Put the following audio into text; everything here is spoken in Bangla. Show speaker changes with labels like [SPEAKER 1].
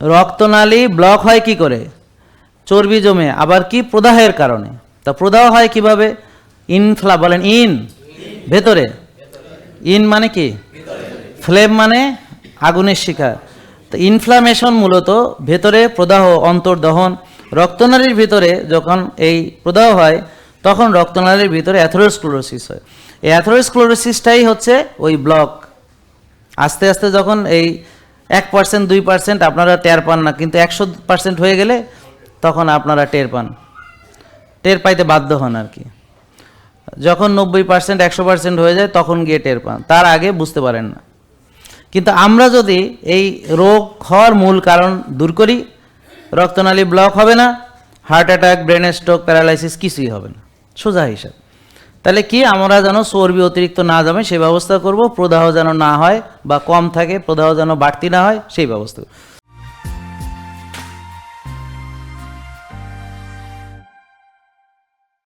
[SPEAKER 1] রক্তনালী ব্লক হয় কি করে? চর্বি জমে, আবার কি প্রদাহের কারণে? তা প্রদাহ হয় কীভাবে? ইনফ্লা বলেন ইন ভেতরে। ইন মানে কি? ফ্লেম মানে আগুনের শিখা তো ইনফ্লামেশন মূলত ভেতরে প্রদাহ, অন্তর্দহন, রক্তনালীর ভিতরে যখন এই প্রদাহ হয়, তখন রক্তনালীর ভিতরে অ্যাথেরোস্ক্লোরোসিস হয়। এই অ্যাথেরোস্ক্লোরোসিসটাই হচ্ছে ওই ব্লক। আস্তে আস্তে যখন এই এক পার্সেন্ট দুই পার্সেন্ট আপনারা টের পান না। কিন্তু একশো পার্সেন্ট হয়ে গেলে তখন আপনারা টের পান। টের পাইতে বাধ্য হন আর কি। যখন নব্বই পার্সেন্ট একশো পার্সেন্ট হয়ে যায়, তখন গিয়ে টের পান। তার আগে বুঝতে পারেন না। কিন্তু আমরা যদি এই রোগ হওয়ার মূল কারণ দূর করি, রক্তনালী ব্লক হবে না, heart attack, brain stroke, paralysis কিছুই হবে না। সোজা হিসাব। তাহলে কি আমরা যেন চর্বি অতিরিক্ত না জমে সেই ব্যবস্থা করব প্রদাহ যেন না হয় বা কম থাকে, প্রদাহ যেন বাড়তি না হয়, সেই ব্যবস্থা।